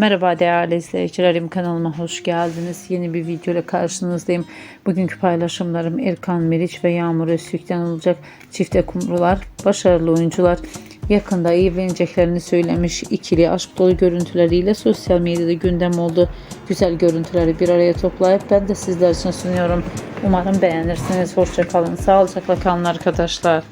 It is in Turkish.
Merhaba değerli izleyicilerim kanalıma hoş geldiniz. Yeni bir video ile karşınızdayım. Bugünkü paylaşımlarım Erkan Meriç ve Yağmur Öztürk'ten olacak. Çifte kumrular, başarılı oyuncular. Yakında evleneceklerini söylemiş ikili aşk dolu görüntüleriyle sosyal medyada gündem oldu. Güzel görüntüleri bir araya toplayıp ben de sizler için sunuyorum. Umarım beğenirsiniz. Hoşçakalın. Sağlıcakla kalın arkadaşlar.